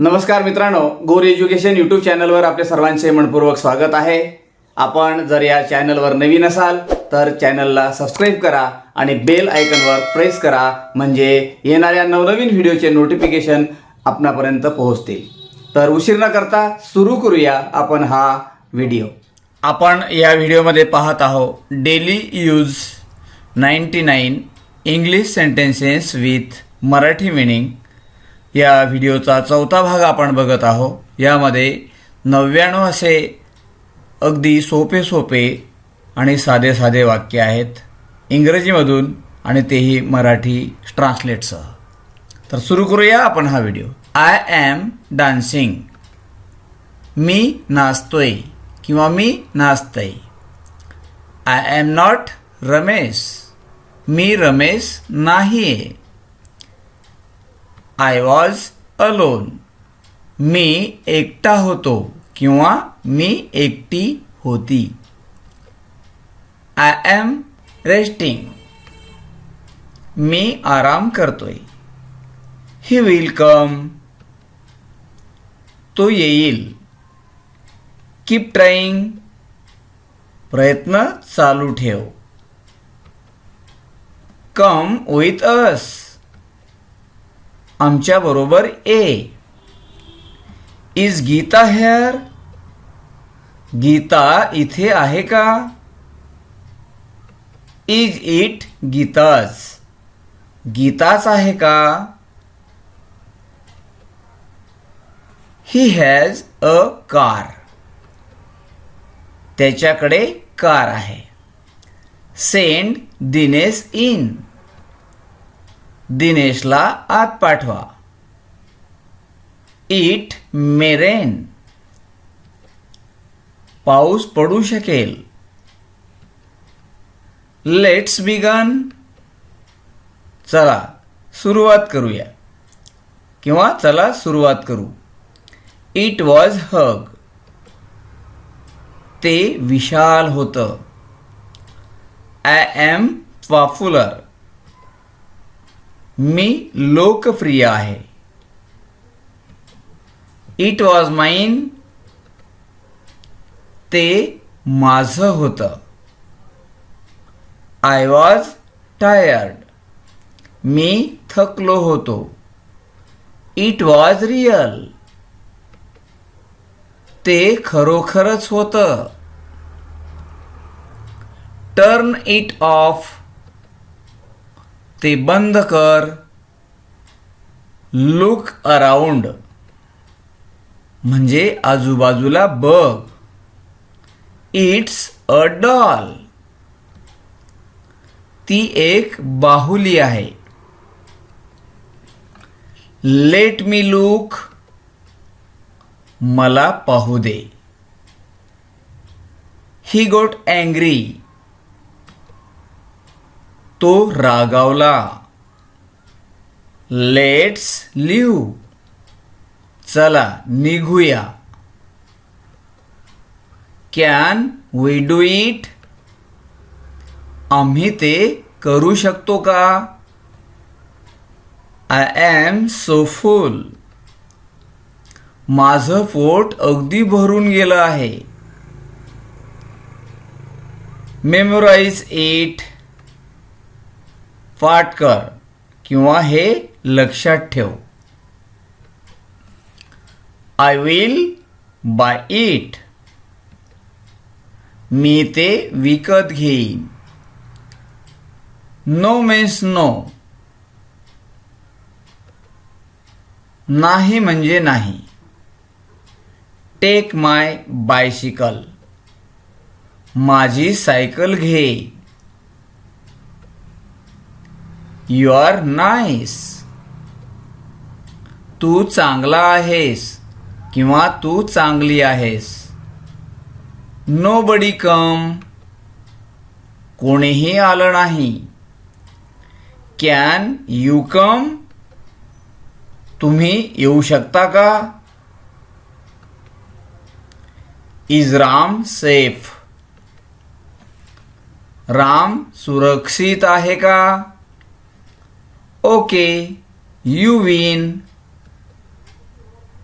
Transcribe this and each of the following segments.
नमस्कार मित्रांनो गोर एज्युकेशन यूट्यूब चॅनलवर आपले सर्वांचे मनपूर्वक स्वागत आहे. आपण जर या चॅनलवर नवीन असाल तर चॅनलला सबस्क्राईब करा आणि बेल आयकनवर प्रेस करा म्हणजे येणाऱ्या नवनवीन व्हिडिओचे नोटिफिकेशन आपणापर्यंत पोहोचतील. तर उशीर न करता सुरू करूया आपण हा व्हिडिओ आपण या व्हिडिओमध्ये पाहत आहोत daily use ninety nine English sentences with Marathi meaning या व्हिडिओचा चौथा भाग आपण बघत आहोत. यामध्ये नव्याण्णव असे अगदी सोपे सोपे आणि साधे साधे वाक्य आहेत. इंग्रजीमधून आणि तेही मराठी ट्रान्सलेटसह तर सुरू करूया आपण हा व्हिडिओ. आय ॲम डान्सिंग मी नाचतोय किंवा मी नाचतय. आय ॲम नॉट रमेश मी रमेश नाही आहे आय वॉज अलोन मी एकटा होतो किंवा मी एकटी होती. आय ॲम रेस्टिंग मी आराम करतोय. ही विल कम तो येईल. कीप ट्राईंग प्रयत्न चालू ठेव. कम विथ अस आमच्या बरोबर ए. इज गीता हेअर गीता इथे आहे का? इज इट गीताज गीताच आहे का? ही हॅज अ कार त्याच्याकडे कार आहे. सेंड दिनेश इन दिनेशला आत पाठवा. इट मेरेन. पाऊस पडू शकेल. लेट्स बिगन चला सुरुवात करूया. किंवा चला सुरुवात करू. इट वॉज हग ते विशाल होतं. आय एम पॉप्युलर मी लोकप्रिय आहे. इट वॉज माइन ते माझं होतं. आय वॉज टायर्ड मी थकलो होतो. इट वॉज रिअल ते खरोखरच होतं. टर्न इट ऑफ ते बंद कर. लुक अराउंड म्हणजे आजूबाजूला बघ. इट्स अ डॉल ती एक बाहुली आहे. लेट मी लुक मला पाहू दे. ही गोट अँग्री तो रागावला. लेट्स लिव्ह चला निघूया. कॅन वी डू इट आम्ही ते करू शकतो का? आय ॲम सो फुल माझं पोट अगदी भरून गेलं आहे. मेमोराईज इट पाठ कर किंवा हे लक्षात ठेव. आय विल बाय इट मी ते विकत घेईन. नो मीन्स नो नाही म्हणजे नाही. टेक माय बायसिकल माझी सायकल घे. यू आर नाईस तू चांगला आहेस किंवा तू चांगली आहेस. नो बडी कम कोणीही आलं नाही. कॅन यू कम तुम्ही येऊ शकता का? इज राम सेफ राम सुरक्षित आहे का? Okay you win.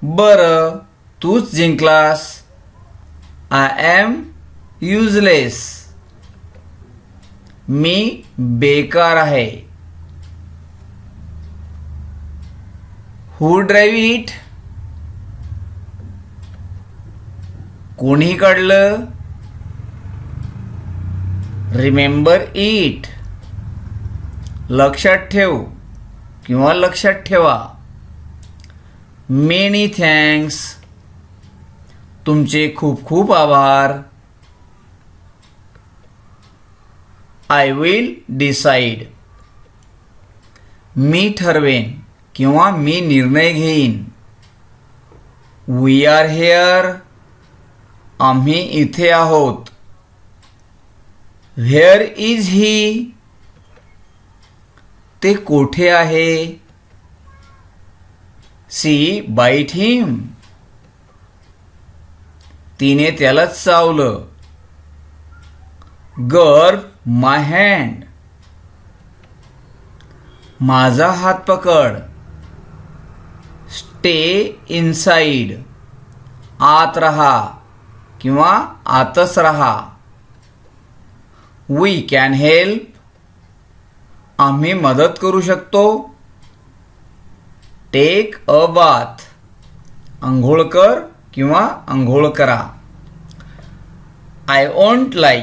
बरं तूच जिंकलास. आय एम युजलेस मी बेकार आहे. हू ड्राईव्ह इट कोणी काढलं? रिमेंबर इट लक्षात ठेव. किंवा लक्षात ठेवा मेनी थँक्स तुमचे खूप खूप आभार. आय विल डिसाईड मी ठरवेन किंवा मी निर्णय घेईन. वी आर हेअर आम्ही इथे आहोत. व्हेअर इज ही ते कोठे आहे? सी. बाईट हिम तिने त्यालाच चावलं. गर्व माय हँड माझा हात पकड. स्टे इनसाइड आत रहा. किंवा आतच रहा. वी कॅन हेल्प आम्ही मदत करू शकतो? टेक अ बाथ आंघोळ कर किंवा आंघोळ करा. आय ओंट लाई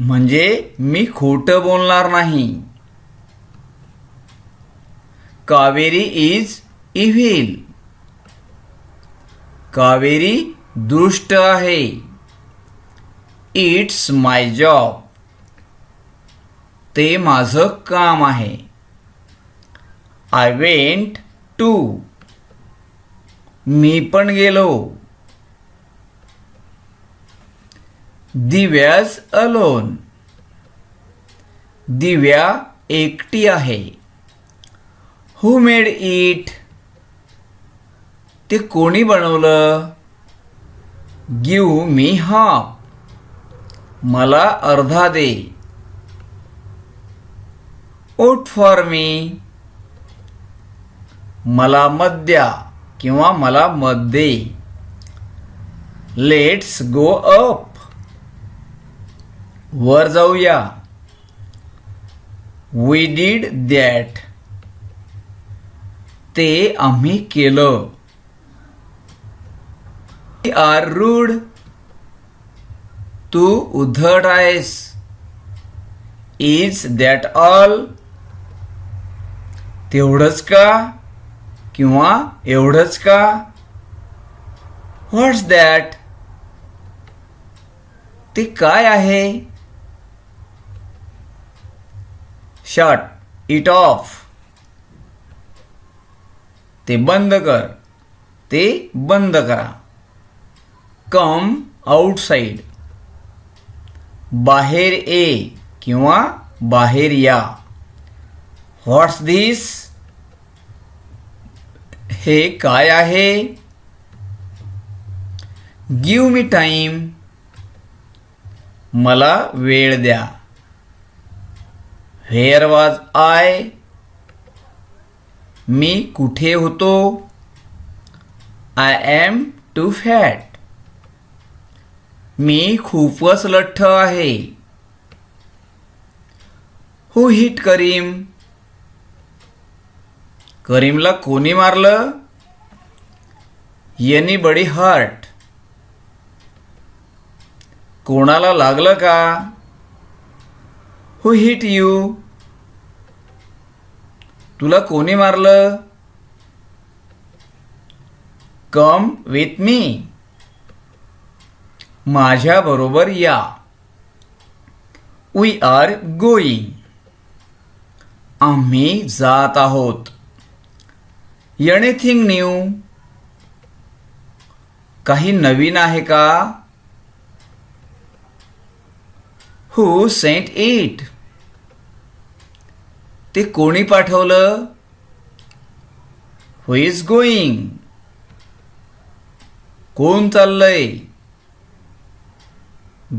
म्हणजे मी खोटं बोलणार नाही. कावेरी इज इव्हिल कावेरी दुष्ट आहे. इट्स माय जॉब ते माझं काम आहे. आय वेंट टू मी पण गेलो. दिव्याज अलोन. दिव्या एकटी आहे. हू मेड इट ते कोणी बनवलं? गिव मी हाफ मला अर्धा दे. ओट फॉर मी मला मत द्या किंवा मला मत दे. लेट्स गो अप वर जाऊया. वी डीड दॅट ते आम्ही केलं. आर रूड तू उद्धट आहेस. इज दॅट ऑल तेवढंच का? किंवा एवढंच का? व्हॉट्स दॅट ते काय आहे? शट इट ऑफ़ ते बंद कर. ते बंद करा. कम आउटसाईड बाहेर ये किंवा बाहेर या. व्हॉट्स दिस हे काय आहे? गिव मी टाईम मला वेळ द्या. व्हेअर वॉज आय मी कुठे होतो? आय एम टू फॅट मी खूपच लठ्ठ आहे. हू हिट करीम करीमला कोणी मारलं? Anybody hurt. कोणाला लागलं का? हू हिट यू तुला कोणी मारलं? कम विथ मी माझ्या बरोबर या. वी आर गोईंग आम्ही जात आहोत. एनिथिंग न्यू काही नवीन आहे का? हू सेंट इट ते कोणी पाठवलं? हु इज गोईंग कोण चाललंय?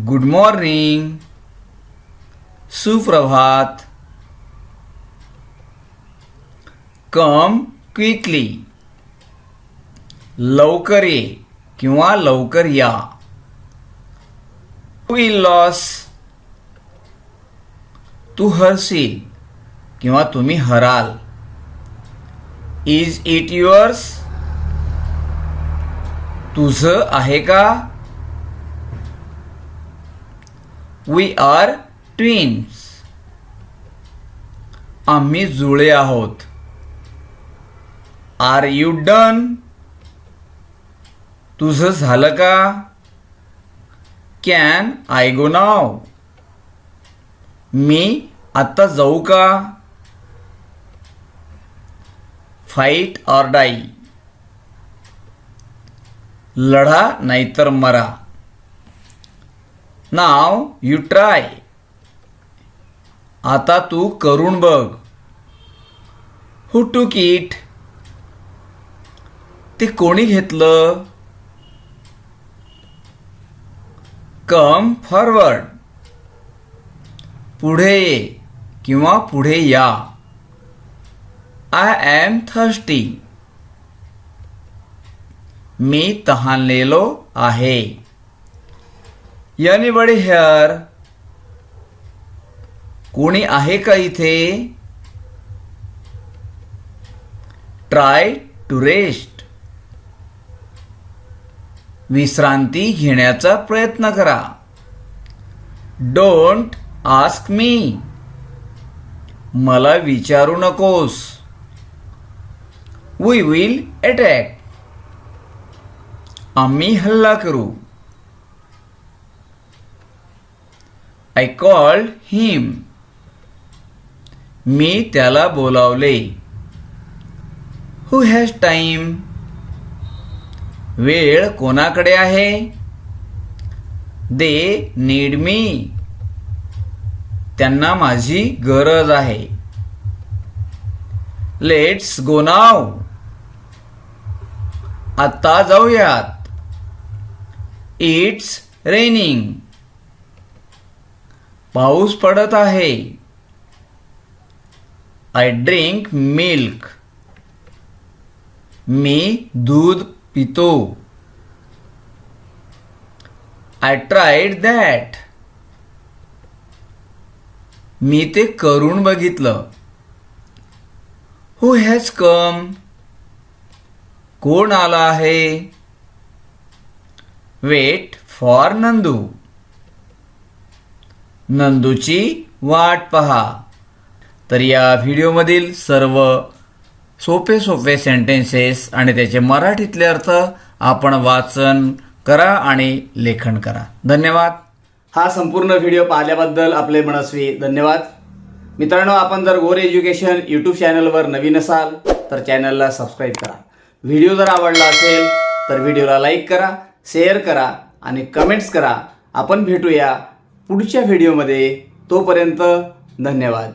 गुड मॉर्निंग सुप्रभात. कम क्विकली लवकर ये किंवा लवकर या. विल लॉस तू हरशील किंवा तुम्ही हराल. इज इट युअर्स तुझं आहे का? वी आर ट्विन्स आम्ही जुळे आहोत. Are you done? तुझं झालं का? कॅन आय गो नाव? मी आत्ता जाऊ का? Fight or die? लढा नाहीतर मरा. Now you try. आता तू करून बघ. हु टू किट ते कोणी घेतलं? कम फॉरवर्ड पुढे ये किंवा पुढे या. आय एम थर्स्टी मी तहानलेलो आहे. एनीबडी हेअर कोणी आहे का इथे? ट्राय टू रेस्ट विश्रांती घेण्याचा प्रयत्न करा. डोंट आस्क मी मला विचारू नकोस. वी विल अटॅक आम्ही हल्ला करू. आय कॉल्ड हिम मी त्याला बोलावले. हू हॅज टाईम वेळ कोणाकडे आहे? दे नीड मी त्यांना माझी गरज आहे. लेट्स गो नाव आत्ता जाऊयात. इट्स रेनिंग पाऊस पडत आहे. आय ड्रिंक मिल्क मी दूध पितो. आय ट्राईड दॅट मी ते करून बघितलं. हु हॅज कम कोण आला आहे? Weight for Nandu. नंदूची वाट पहा. तर या व्हिडिओमधील सर्व सोपे सोपे सेंटेन्सेस आणि त्याचे मराठीतले अर्थ आपण वाचन करा आणि लेखन करा. धन्यवाद. हा संपूर्ण व्हिडिओ पाहिल्याबद्दल आपले मनस्वी धन्यवाद. मित्रांनो आपण जर गोर एज्युकेशन यूट्यूब चॅनलवर नवीन असाल तर चॅनलला सबस्क्राईब करा. व्हिडिओ जर आवडला असेल तर व्हिडिओला लाईक करा शेअर करा आणि कमेंट्स करा. आपण भेटूया पुढच्या व्हिडिओमध्ये तोपर्यंत धन्यवाद.